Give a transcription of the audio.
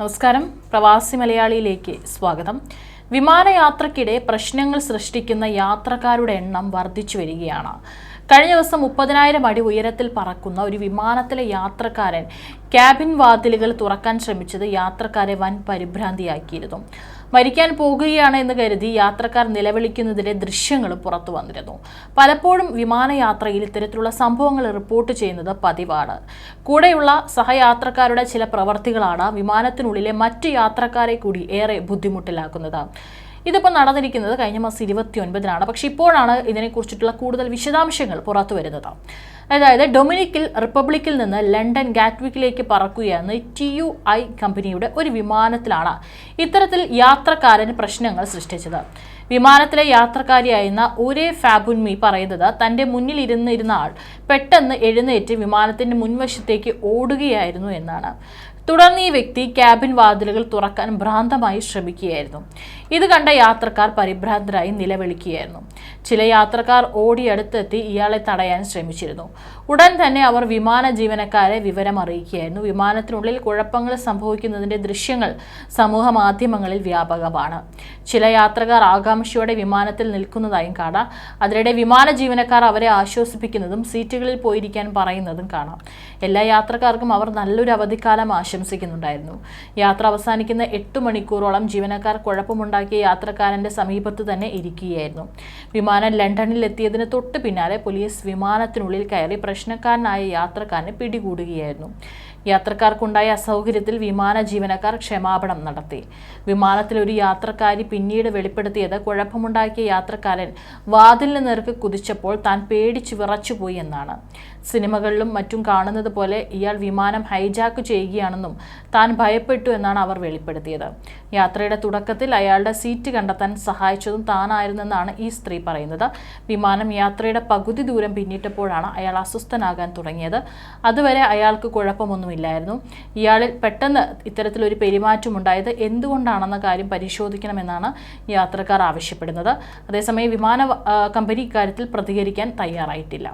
നമസ്കാരം. പ്രവാസി മലയാളിയിലേക്ക് സ്വാഗതം. വിമാനയാത്രക്കിടെ പ്രശ്നങ്ങൾ സൃഷ്ടിക്കുന്ന യാത്രക്കാരുടെ എണ്ണം വർദ്ധിച്ചു വരികയാണ്. കഴിഞ്ഞ ദിവസം മുപ്പതിനായിരം അടി ഉയരത്തിൽ പറക്കുന്ന ഒരു വിമാനത്തിലെ യാത്രക്കാരൻ ക്യാബിൻ വാതിലുകൾ തുറക്കാൻ ശ്രമിച്ചത് യാത്രക്കാരെ വൻ പരിഭ്രാന്തിയാക്കിയിരുന്നു. മരിക്കാൻ പോകുകയാണ് എന്ന് കരുതി യാത്രക്കാർ നിലവിളിക്കുന്നതിന്റെ ദൃശ്യങ്ങൾ പുറത്തു വന്നിരുന്നു. പലപ്പോഴും വിമാനയാത്രയിൽ ഇത്തരത്തിലുള്ള സംഭവങ്ങൾ റിപ്പോർട്ട് ചെയ്യുന്നത് പതിവാണ്. കൂടെയുള്ള സഹയാത്രക്കാരുടെ ചില പ്രവർത്തികളാണ് വിമാനത്തിനുള്ളിലെ മറ്റ് യാത്രക്കാരെ കൂടി ഏറെ ബുദ്ധിമുട്ടിലാക്കുന്നത്. ഇതിപ്പോൾ നടന്നിരിക്കുന്നത് കഴിഞ്ഞ മാസം ഇരുപത്തി ഒൻപതിനാണ് പക്ഷേ ഇപ്പോഴാണ് ഇതിനെക്കുറിച്ചിട്ടുള്ള കൂടുതൽ വിശദാംശങ്ങൾ പുറത്തു വരുന്നത്. അതായത് ഡൊമിനിക്കിൽ റിപ്പബ്ലിക്കിൽ നിന്ന് ലണ്ടൻ ഗാറ്റ്വിക്കിലേക്ക് പറക്കുകയെന്ന് ടി യു ഐ കമ്പനിയുടെ ഒരു വിമാനത്തിലാണ് ഇത്തരത്തിൽ യാത്രക്കാരന് പ്രശ്നങ്ങൾ സൃഷ്ടിച്ചത്. വിമാനത്തിലെ യാത്രക്കാരിയായിരുന്ന ഒരേ ഫാബുൻമി പറയുന്നത് തന്റെ മുന്നിൽ ഇരുന്നിരുന്ന ആൾ പെട്ടെന്ന് എഴുന്നേറ്റ് വിമാനത്തിന്റെ മുൻവശത്തേക്ക് ഓടുകയായിരുന്നു എന്നാണ്. തുടർന്ന് ഈ വ്യക്തി ക്യാബിൻ വാതിലുകൾ തുറക്കാൻ ഭ്രാന്തമായി ശ്രമിക്കുകയായിരുന്നു. ഇത് കണ്ട യാത്രക്കാർ പരിഭ്രാന്തരായി നിലവിളിക്കുകയായിരുന്നു. ചില യാത്രക്കാർ ഓടിയടുത്തെത്തി ഇയാളെ തടയാൻ ശ്രമിച്ചിരുന്നു. ഉടൻ തന്നെ അവർ വിമാന ജീവനക്കാരെ വിവരം അറിയിക്കുകയായിരുന്നു വിമാനത്തിനുള്ളിൽ കുഴപ്പങ്ങൾ സംഭവിക്കുന്നതിന്റെ ദൃശ്യങ്ങൾ സമൂഹ മാധ്യമങ്ങളിൽ വ്യാപകമാണ്. ചില യാത്രക്കാർ ആകാംക്ഷയോടെ വിമാനത്തിൽ നിൽക്കുന്നതായും കാണാം. അതിനിടെ വിമാന ജീവനക്കാർ അവരെ ആശ്വസിപ്പിക്കുന്നതും സീറ്റുകളിൽ പോയിരിക്കാൻ പറയുന്നതും കാണാം. എല്ലാ യാത്രക്കാർക്കും അവർ നല്ലൊരു അവധിക്കാലം ആശംസിക്കുന്നുണ്ടായിരുന്നു. യാത്ര അവസാനിക്കുന്ന എട്ട് മണിക്കൂറോളം ജീവനക്കാർ കുഴപ്പമുണ്ടാക്കിയ യാത്രക്കാരന്റെ സമീപത്ത് തന്നെ ഇരിക്കുകയായിരുന്നു. വിമാനം ലണ്ടനിൽ എത്തിയതിന് തൊട്ട് പിന്നാലെ പോലീസ് വിമാനത്തിനുള്ളിൽ കയറി പ്രശ്നക്കാരനായ യാത്രക്കാരനെ പിടികൂടുകയായിരുന്നു. യാത്രക്കാർക്കുണ്ടായ അസൗകര്യത്തിൽ വിമാന ജീവനക്കാർ ക്ഷമാപണം നടത്തി. വിമാനത്തിൽ ഒരു യാത്രക്കാരി പിന്നീട് വെളിപ്പെടുത്തിയത് കുഴപ്പമുണ്ടാക്കിയ യാത്രക്കാരൻ വാതിലിന് നേർക്ക് കുതിച്ചപ്പോൾ താൻ പേടിച്ച് വിറച്ചുപോയി എന്നാണ്. സിനിമകളിലും മറ്റും കാണുന്നത് പോലെ ഇയാൾ വിമാനം ഹൈജാക്ക് ചെയ്യുകയാണെന്നും താൻ ഭയപ്പെട്ടു എന്നാണ് അവർ വെളിപ്പെടുത്തിയത്. യാത്രയുടെ തുടക്കത്തിൽ അയാളുടെ സീറ്റ് കണ്ടെത്താൻ സഹായിച്ചതും താനായിരുന്നെന്നാണ് ഈ സ്ത്രീ പറയുന്നത്. വിമാനം യാത്രയുടെ പകുതി ദൂരം പിന്നിട്ടപ്പോഴാണ് അയാൾ അസ്വസ്ഥനാകാൻ തുടങ്ങിയത്. അതുവരെ അയാൾക്ക് കുഴപ്പമൊന്നുമില്ലായിരുന്നു ഇയാളിൽ പെട്ടെന്ന് ഇത്തരത്തിലൊരു പെരുമാറ്റമുണ്ടായത് എന്തുകൊണ്ടാണെന്ന കാര്യം പരിശോധിക്കണമെന്നാണ് യാത്രക്കാർ ആവശ്യപ്പെടുന്നത്. അതേസമയം വിമാന കമ്പനി ഇക്കാര്യത്തിൽ പ്രതികരിക്കാൻ തയ്യാറായിട്ടില്ല.